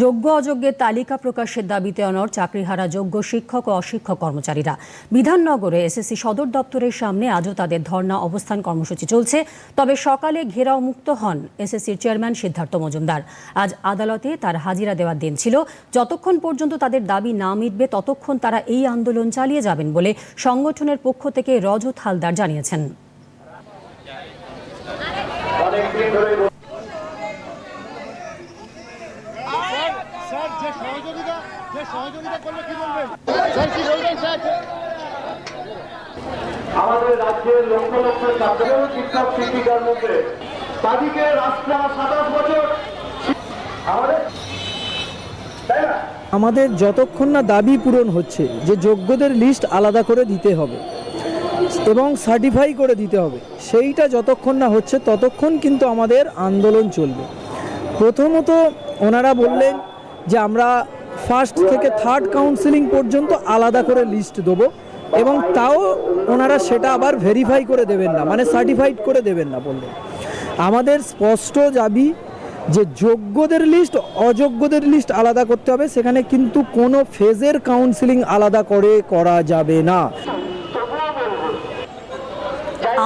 যোগ্য অযোগ্যের তালিকা প্রকাশের দাবিতে অনর চাকরিহারা যোগ্য শিক্ষক ও অশিক্ষক কর্মচারীরা। বিধাননগরে এসএসসি সদর দপ্তরের সামনে আজও তাদের ধর্ণা অবস্থান কর্মসূচি চলছে। তবে সকালে ঘেরাও মুক্ত হন এসএসসির চেয়ারম্যান সিদ্ধার্থ মজুমদার। আজ আদালতে তার হাজিরা দেওয়ার দিন ছিল। যতক্ষণ পর্যন্ত তাদের দাবি না মিটবে, ততক্ষণ তারা এই আন্দোলন চালিয়ে যাবেন বলে সংগঠনের পক্ষ থেকে রজত হালদার জানিয়েছেন। স্যার যে সহযোগিতা যে সহযোগিতা করলে কি বলবেন? স্যার কি বলবেন স্যার? আমাদের রাজ্যের লক্ষ লক্ষ ছাত্র শিক্ষক শিক্ষিকার মধ্যে তাদেরকে রাষ্ট্র সাতাশ বছর। আমাদের তাই না? আমাদের যতক্ষণ না দাবি পূরণ হচ্ছে যে যোগ্যদের লিস্ট আলাদা করে দিতে হবে এবং সার্টিফাই করে দিতে হবে সেইটা যতক্ষণ না হচ্ছে ততক্ষণ কিন্তু আমাদের আন্দোলন চলবে। প্রথমত ওনারা বললেন যে আমরা ফার্স্ট থেকে থার্ড কাউন্সিলিং পর্যন্ত আলাদা করে লিস্ট দেবো এবং তাও ওনারা সেটা আবার ভেরিফাই করে দেবেন না মানে সার্টিফাইড করে দেবেন না বললেন আমাদের স্পষ্ট দাবি যে যোগ্যদের লিস্ট অযোগ্যদের লিস্ট আলাদা করতে হবে, সেখানে কিন্তু কোনো ফেজের কাউন্সিলিং আলাদা করে করা যাবে না।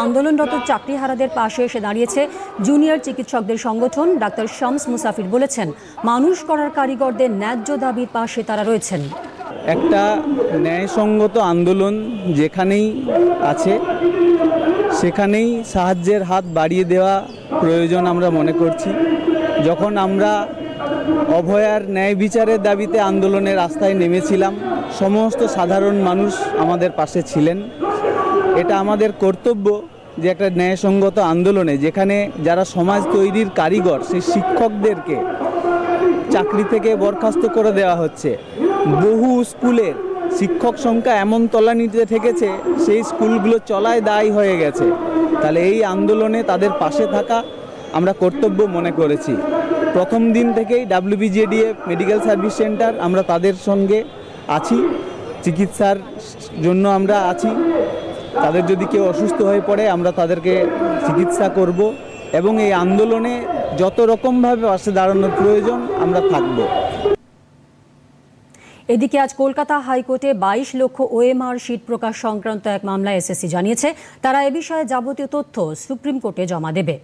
আন্দোলনরত চাকরিহারাদের পাশে এসে দাঁড়িয়েছে জুনিয়র চিকিৎসকদের সংগঠন। ডাক্তার শামস মুসাফির বলেছেন, মানুষ করার কারিগরদের ন্যায্য দাবির পাশে তারা রয়েছেন। একটা ন্যায়সঙ্গত আন্দোলন যেখানেই আছে, সেখানেই সাহায্যের হাত বাড়িয়ে দেওয়া প্রয়োজন আমরা মনে করছি। যখন আমরা অভয়ার ন্যায় বিচারের দাবিতে আন্দোলনের রাস্তায় নেমেছিলাম, সমস্ত সাধারণ মানুষ আমাদের পাশে ছিলেন। এটা আমাদের কর্তব্য যে একটা ন্যায়সঙ্গত আন্দোলনে যেখানে যারা সমাজ তৈরির কারিগর, সেই শিক্ষকদেরকে চাকরি থেকে বরখাস্ত করে দেওয়া হচ্ছে। বহু স্কুলের শিক্ষক সংখ্যা এমন তলা তলানিতে থেকেছে, সেই স্কুলগুলো চলায় দায়ী হয়ে গেছে। তাহলে এই আন্দোলনে তাদের পাশে থাকা আমরা কর্তব্য মনে করেছি। প্রথম দিন থেকেই ডাব্লিউবিজেডিএ মেডিকেল সার্ভিস সেন্টার, আমরা তাদের সঙ্গে আছি। চিকিৎসার জন্য আমরা আছি। তাদের যদি কেউ অসুস্থ হয়ে পড়ে, আমরা তাদেরকে চিকিৎসা করব এবং এই আন্দোলনে যত রকমভাবে পাশে দাঁড়ানোর প্রয়োজন, আমরা থাকব। এদিকে আজ কলকাতা হাইকোর্টে বাইশ লক্ষ ওএমআর শীত প্রকাশ সংক্রান্ত এক মামলায় এসএসসি জানিয়েছে। তারা এ বিষয়ে যাবতীয় তথ্য সুপ্রিম কোর্টে জমা দেবে।